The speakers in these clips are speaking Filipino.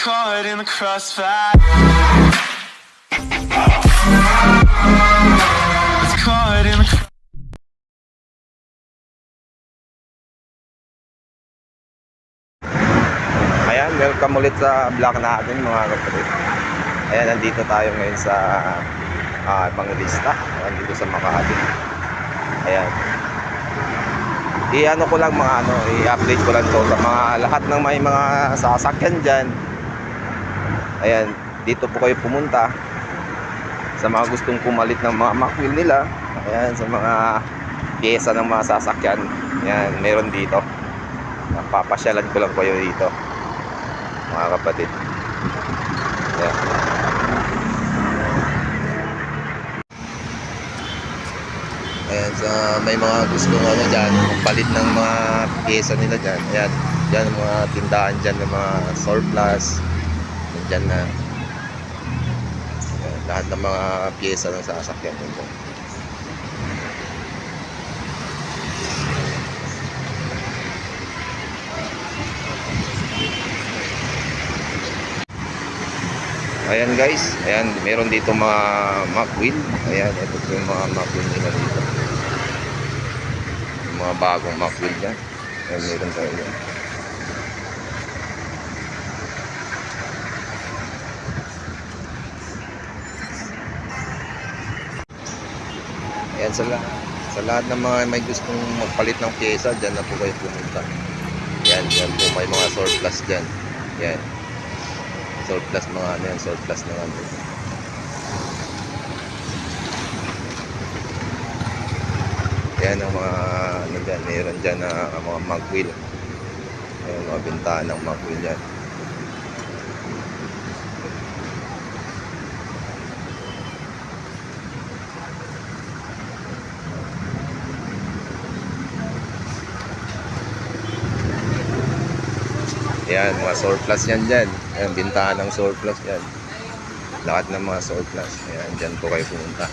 caught in the crossfire. Ayan, welcome ulit sa vlog natin mga kapatid. Ayan, nandito tayo ngayon sa uh, Evangelista. Nandito sa Makati. Ayan. I-ano ko lang mga ano, i-update ko lang to sa mga lahat ng may mga sasakyan dyan. Ayan, dito po kayo pumunta sa mga gustong pumalit ng mga makwil nila. Ayan, sa mga pyesa ng mga sasakyan. Ayan, meron dito. Napapasyalan ko lang kayo dito mga kapatid. Ayan. Ayan, sa may mga gustong ano dyan, magpalit ng mga pyesa nila dyan. Ayan, dyan mga tindahan dyan ng mga surplus. Dyan na. Ayan, lahat ng mga pyesa ng sasakyan nito. Ayan guys, ayan, meron dito mga Mac wheel. Ayan, ito po yung mga Mac wheel nila dito. Yung mga bagong Mac wheel dyan. Ayan, meron tayo dyan. Ayan, sa, sa lahat ng mga may gustong magpalit ng pyesa, dyan na po kayo pumunta. Ayan, dyan po may mga surplus dyan. Ayan surplus mga ano yan, surplus ng ano. Yan ang mga ano dyan, mayroon dyan na mga magwheel. Ayan, mga bintahan ng magwheel dyan. Yan, mga surplus yan dyan. Ayan, bintahan ng surplus yan. Lahat ng mga surplus. Ayan, dyan po kayo pumunta.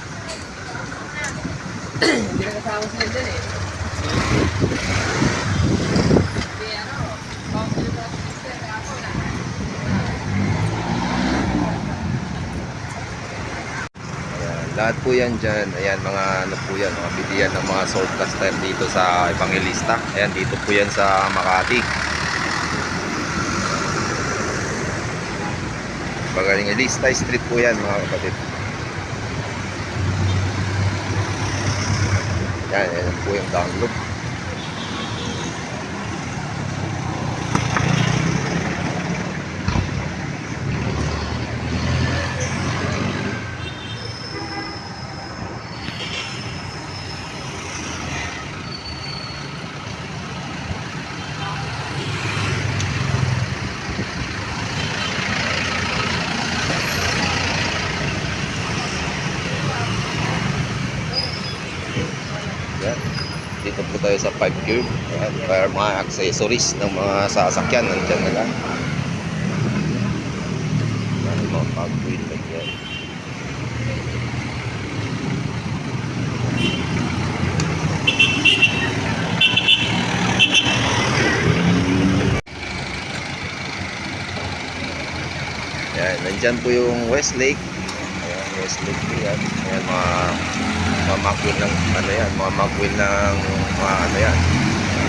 Hindi na kasama sila dyan eh. Lahat po yan dyan. Ayan, mga ano po yan, mga bilihan ng mga surplus tayo dito sa Evangelista. Ayan, dito po yan sa Makati. Evangelista Street po yan mga kapatid. Yan, yan po yung download. Yan. Dito po sa 5 curve. Ayan, para mga accessories ng mga sasakyan nandyan na lang. Yan, mga pag-wheel like yan. Yan, nandyan po yung Westlake. Ayan, Westlake po yan. Ayan, mga mga magwheel ng ano yan, mga magwheel ng mga ano yan,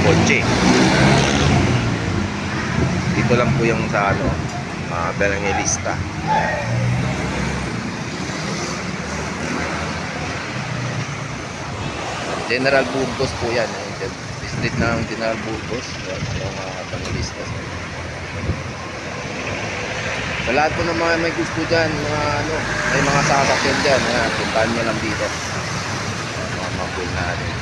kotse. Dito lang po yung sa ano, mga Belangelista. General Burgos po yan. eh. Street ng General Burgos. Yung mga Belangelista. Sa lahat po ng mga may gusto dyan, mga ano, may mga sasakyan dyan, yan, puntahan nyo lang dito natin.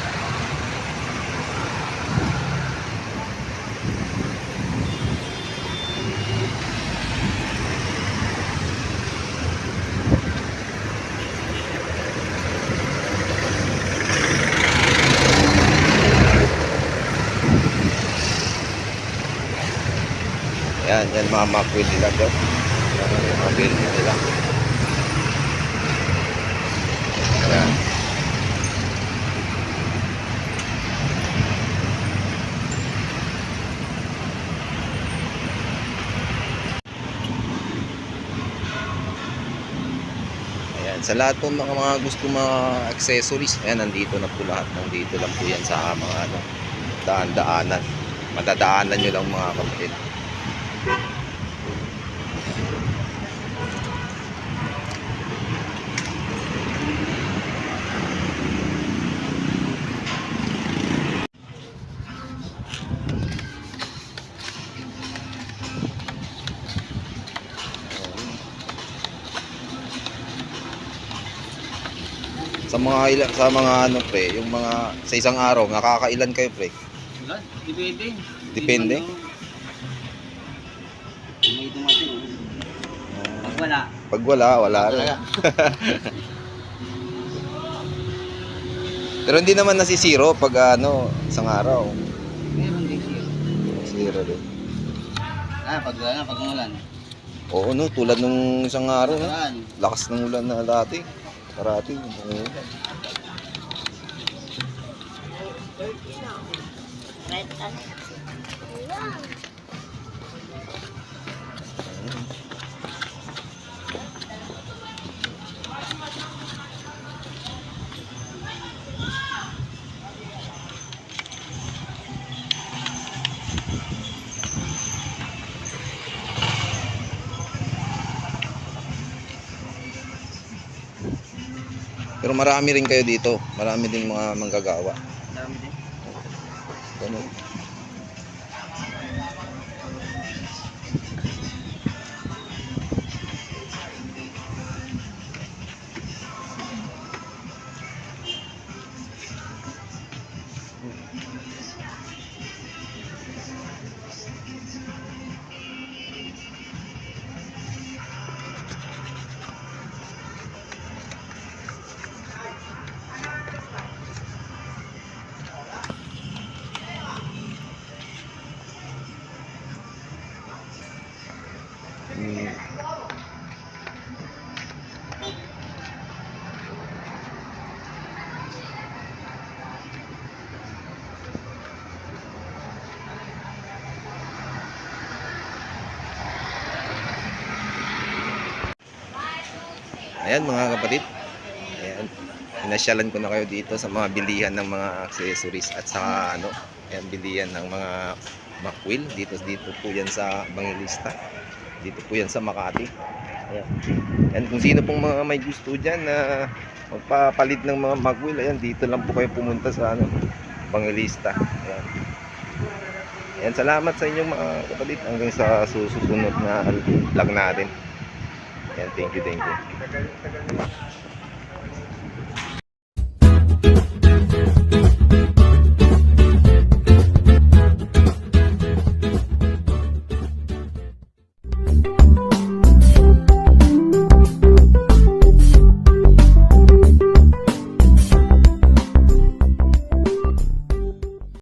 Yan, yan mga makwil nila bro. Yan mga build nila. Yan. Ayan, sa lahat po mga, mga gusto mga accessories, ayan, nandito na po lahat. Nandito lang po yan sa mga ano, daan-daanan. Madadaanan nyo lang mga kapatid. Sa mga ilan, sa mga ano pre, yung mga sa isang araw, nakakailan kayo pre? Wala, depende. Depende? May dumating. Pag wala, Pag wala, wala rin. Pero hindi naman nasisiro pag ano, isang araw. Meron din siya. Zero rin. Ah, pag wala, pag umulan. Oo no, tulad nung isang araw, lakas ng ulan na dati. Parati. oo. Pero marami rin kayo dito. Marami din mga manggagawa. Dami din. Ganun. Ayan mga kapatid. Ayan. Inasyalan ko na kayo dito sa mga bilihan ng mga accessories at saka ano, ayan bilihan ng mga makwil dito dito po yan sa Bangilista. Dito po yan sa Makati. Ayan. Ayan kung sino pong mga may gusto diyan na magpapalit ng mga makwil, ayan dito lang po kayo pumunta sa ano, Bangilista. Ayan. Ayan, salamat sa inyong mga kapatid hanggang sa susunod na vlog natin. Ayan, thank you, thank you.